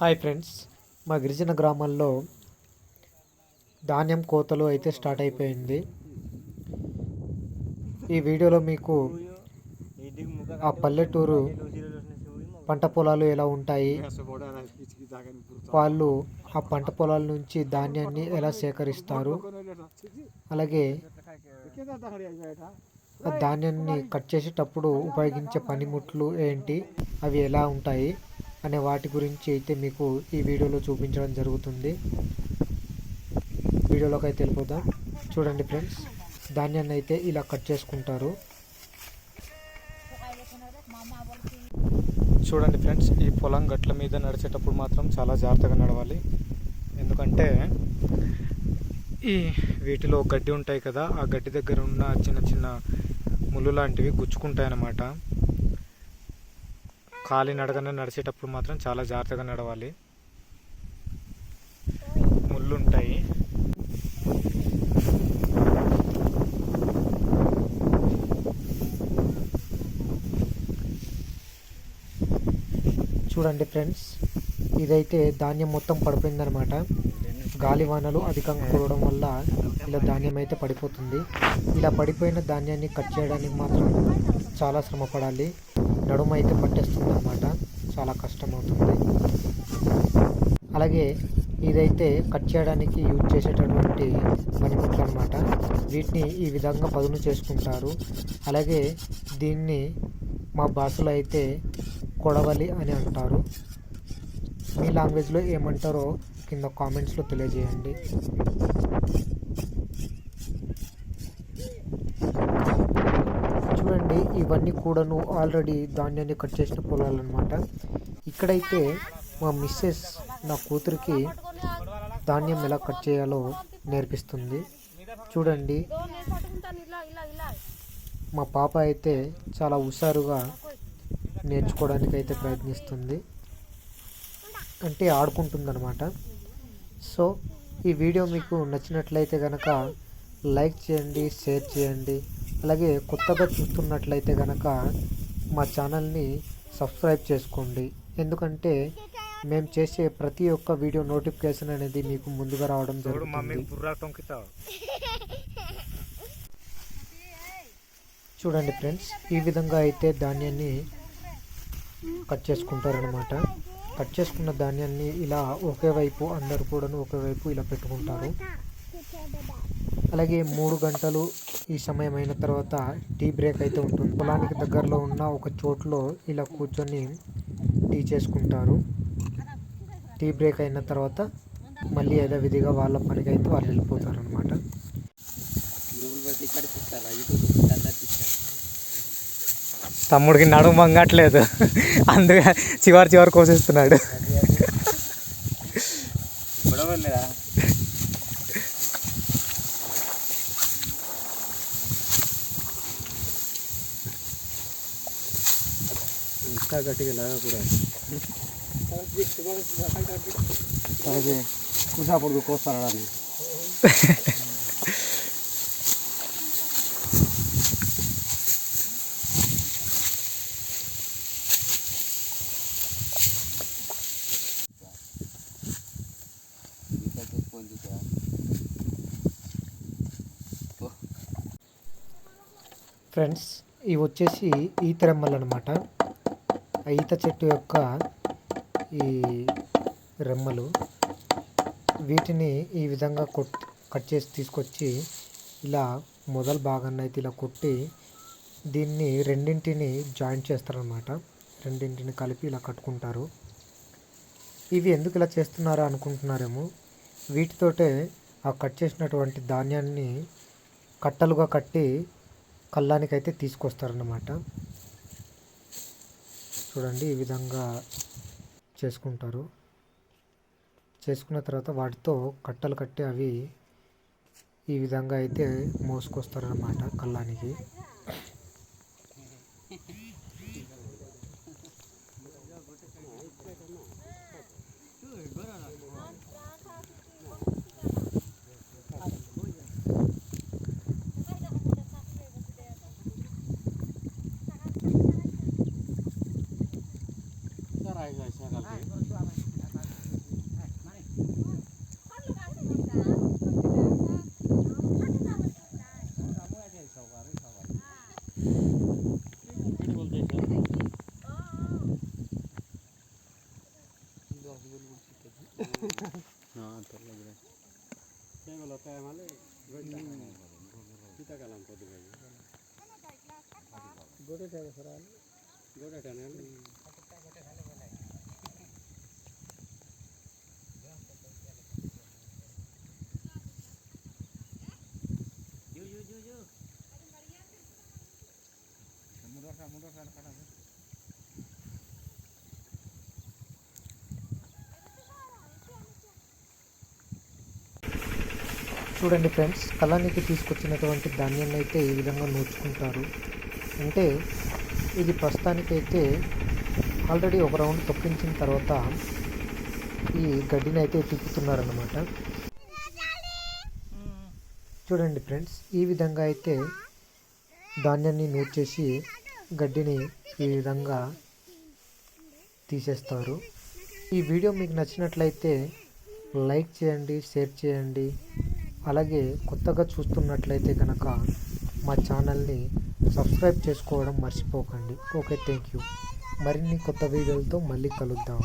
Hi friends. మా గిరిజన గ్రామాల్లో ధాన్యం కోతలు అయితే స్టార్ట్ అయిపోయింది. ఈ వీడియోలో మీకు ఆ పల్లెటూరు పంట పొలాలు ఎలా ఉంటాయి? వాళ్ళు ఆ పంట పొలాల నుంచి ధాన్యాన్ని ఎలా సేకరిస్తారు? అలాగే ఆ ధాన్యాన్ని కట్ చేసేటప్పుడు ఉపయోగించే పనిముట్లు ఏంటి? అవి ఎలా ఉంటాయి? అనే వాటి గురించి అయితే మీకు ఈ వీడియోలో చూపించడం జరుగుతుంది. వీడియోలోకి అయితే వెళ్ళిపోదాం. చూడండి ఫ్రెండ్స్ ధాన్యాన్ని అయితే ఇలా కట్ చేసుకుంటారు. చూడండి ఫ్రెండ్స్ ఈ పొలం గట్ల మీద నడిచేటప్పుడు మాత్రం చాలా జాగ్రత్తగా నడవాలి. ఎందుకంటే ఈ వీటిలో గడ్డి ఉంటాయి కదా ఆ గడ్డి దగ్గర ఉన్న చిన్న చిన్న ముళ్ళు లాంటివి గుచ్చుకుంటాయి అన్నమాట ఖాళీ నడకనే నడిచేటప్పుడు మాత్రం చాలా జాగ్రత్తగా నడవాలి. ముళ్ళు ఉంటాయి చూడండి ఫ్రెండ్స్ ఇదైతే ధాన్యం మొత్తం పడిపోయిందనమాట గాలి వానలు అధికంగా కురవడం వల్ల ఇలా ధాన్యం అయితే పడిపోతుంది. ఇలా పడిపోయిన ధాన్యాన్ని కట్ చేయడానికి మాత్రం చాలా శ్రమపడాలి నడుమ అయితే పట్టేస్తుంది అనమాట చాలా కష్టం అవుతుంది అలాగే ఇదైతే కట్ చేయడానికి యూజ్ చేసేటటువంటి పనిముట్లు అనమాట వీటిని ఈ విధంగా పదును చేసుకుంటారు. అలాగే దీన్ని మా భాషలో అయితే కొడవలి అని అంటారు. మీ లాంగ్వేజ్లో ఏమంటారో కింద కామెంట్స్లో తెలియజేయండి చూడండి ఇవన్నీ కూడాను ఆల్రెడీ ధాన్యాన్ని కట్ చేసిన పొలాలన్నమాట. ఇక్కడైతే మా మిస్సెస్ నా కూతురికి ధాన్యం ఎలా కట్ చేయాలో నేర్పిస్తుంది. చూడండి. మా పాప అయితే చాలా హుషారుగా నేర్చుకోవడానికి అయితే ప్రయత్నిస్తుంది. అంటే ఆడుకుంటుందన్నమాట. సో ఈ వీడియో మీకు నచ్చినట్లయితే కనుక లైక్ చేయండి షేర్ చేయండి. అలాగే కొత్తగా చూస్తున్నట్లయితే కనుక మా ఛానల్ని సబ్స్క్రైబ్ చేసుకోండి. ఎందుకంటే మేము చేసే ప్రతి ఒక్క వీడియో నోటిఫికేషన్ అనేది మీకు ముందుగా రావడం జరుగుతుంది. చూడండి ఫ్రెండ్స్ ఈ విధంగా అయితే ధాన్యాన్ని కట్ చేసుకుంటారనమాట కట్ చేసుకున్న ధాన్యాన్ని ఇలా ఒకే వైపు అందరు కూడాను ఒకే వైపు ఇలా పెట్టుకుంటారు. అలాగే మూడు గంటలు ఈ సమయం అయిన తర్వాత టీ బ్రేక్ అయితే ఉంటుంది. పొలానికి దగ్గరలో ఉన్న ఒక చోట్లో ఇలా కూర్చొని టీ చేసుకుంటారు. టీ బ్రేక్ అయిన తర్వాత మళ్ళీ యథావిధిగా వాళ్ళ పనికి అయితే వాళ్ళు వెళ్ళిపోతారు అనమాట తమ్ముడికి నడుము మంగట్లేదు. అందుకే చివరి చివరి కోసేస్తున్నాడు. ఇంకా గట్టిగా లాగకూడదు. అదే కుసాపడుకు కోస్తారని. ఫ్రెండ్స్ ఇవి వచ్చేసి ఈత రెమ్మలు అనమాట ఆ ఈత చెట్టు యొక్క ఈ రెమ్మలు వీటిని ఈ విధంగా కొట్ కట్ చేసి తీసుకొచ్చి ఇలా మొదలు భాగాన్ని అయితే ఇలా కొట్టి దీన్ని రెండింటిని జాయింట్ చేస్తారనమాట రెండింటిని కలిపి ఇలా కట్టుకుంటారు. ఇవి ఎందుకు ఇలా చేస్తున్నారా అనుకుంటున్నారేమో వీటితోటే ఆ కట్ చేసినటువంటి ధాన్యాన్ని కట్టలుగా కట్టి కళ్ళానికైతే తీసుకొస్తారన్నమాట. చూడండి ఈ విధంగా చేసుకుంటారు. చేసుకున్న తర్వాత వాటితో కట్టలు కట్టి అవి ఈ విధంగా అయితే మోసుకొస్తారన్నమాట కళ్ళానికి. हाँ तो लग रहा है क्या बोला टाइम आले कितना कलम को दिखाइए गोटे टाइम गोटे टाइम చూడండి ఫ్రెండ్స్ కళానికి తీసుకొచ్చినటువంటి ధాన్యాన్ని అయితే ఈ విధంగా నూర్చుకుంటారు. అంటే ఇది ప్రస్తుతానికైతే ఆల్రెడీ ఒక రౌండ్ తొక్కించిన తర్వాత ఈ గడ్డిని అయితే తిప్పుతున్నారన్నమాట. చూడండి ఫ్రెండ్స్ ఈ విధంగా అయితే ధాన్యాన్ని నూర్చేసి గడ్డిని ఈ విధంగా తీసేస్తారు. ఈ వీడియో మీకు నచ్చినట్లయితే లైక్ చేయండి షేర్ చేయండి. అలాగే కొత్తగా చూస్తున్నట్లయితే కనుక మా ఛానల్ని సబ్స్క్రైబ్ చేసుకోవడం మర్చిపోకండి. Okay thank you. మరిన్ని కొత్త వీడియోలతో మళ్ళీ కలుద్దాం.